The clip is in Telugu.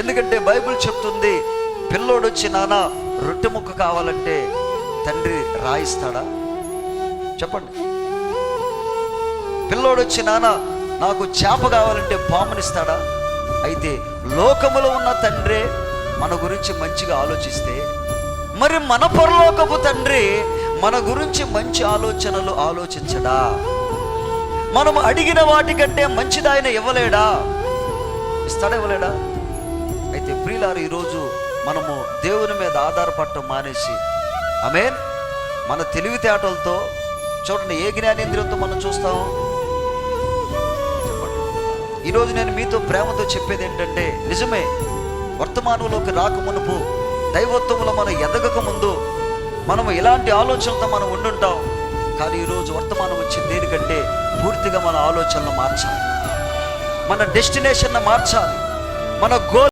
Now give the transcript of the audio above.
ఎందుకంటే బైబిల్ చెప్తుంది పిల్లోడు వచ్చి నాన్న రొట్టె ముక్క కావాలంటే తండ్రి రాయిస్తాడా? చెప్పండి. పిల్లోడు వచ్చి నాన్న నాకు చేప కావాలంటే పామునిస్తాడా? అయితే లోకములో ఉన్న తండ్రే మన గురించి మంచిగా ఆలోచిస్తే మరి మన పరలోకపు తండ్రి మన గురించి మంచి ఆలోచనలు ఆలోచించడా? మనం అడిగిన వాటికంటే మంచిది ఆయన ఇవ్వలేడా? ఇస్తాడా ఇవ్వలేడా? ప్రియులారు ఈరోజు మనము దేవుని మీద ఆధారపడటం మానేసి ఆమెన్. మన తెలివితేటలతో చూడండి ఏ జ్ఞానేంద్రియంతో మనం చూస్తాము? ఈరోజు నేను మీతో ప్రేమతో చెప్పేది ఏంటంటే నిజమే వర్తమానంలోకి రాకమునుపు దైవత్వంలో మనం ఎదగక ముందు మనం ఎలాంటి ఆలోచనలతో మనం ఉండుంటాం? కానీ ఈరోజు వర్తమానం వచ్చింది దేనికంటే పూర్తిగా మన ఆలోచనలు మార్చాలి. మన డెస్టినేషన్ మార్చాలి. మన గోల్